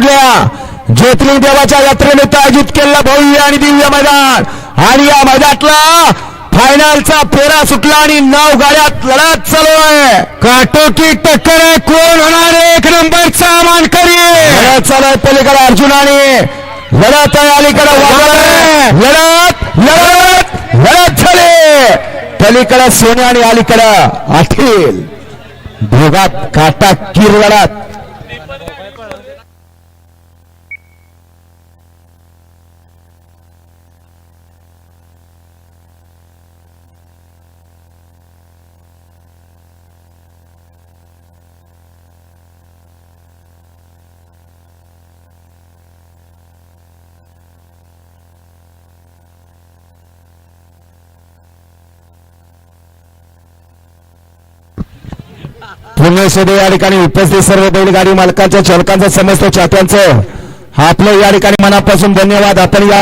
सुटल्या ज्योतिर्लिंग देवाच्या यात्रेनिमित्त आयोजित केलेला भव्य आणि दिव्य मैदान. आणि या मैदानातला फायनलचा फेरा सुटला आणि नऊ गाड्यात लढत चालू आहे. काटोकी टक्कर आहे कोण होणार एक नंबरचा मानकरी. लढत चालू आहे पलीकडे अर्जुनाने लढत आहे अलीकडे. लढत लढत लढत झाली. पलीकडे सोने आणि अलीकडं अखिल दोघात काटा किर लढत पुण्यश्री या ठिकाणी उपस्थित सर्व बैलगाडी मालकांच्या चालकांचं समस्त चात्यांचं आपलं या ठिकाणी मनापासून धन्यवाद. आपण या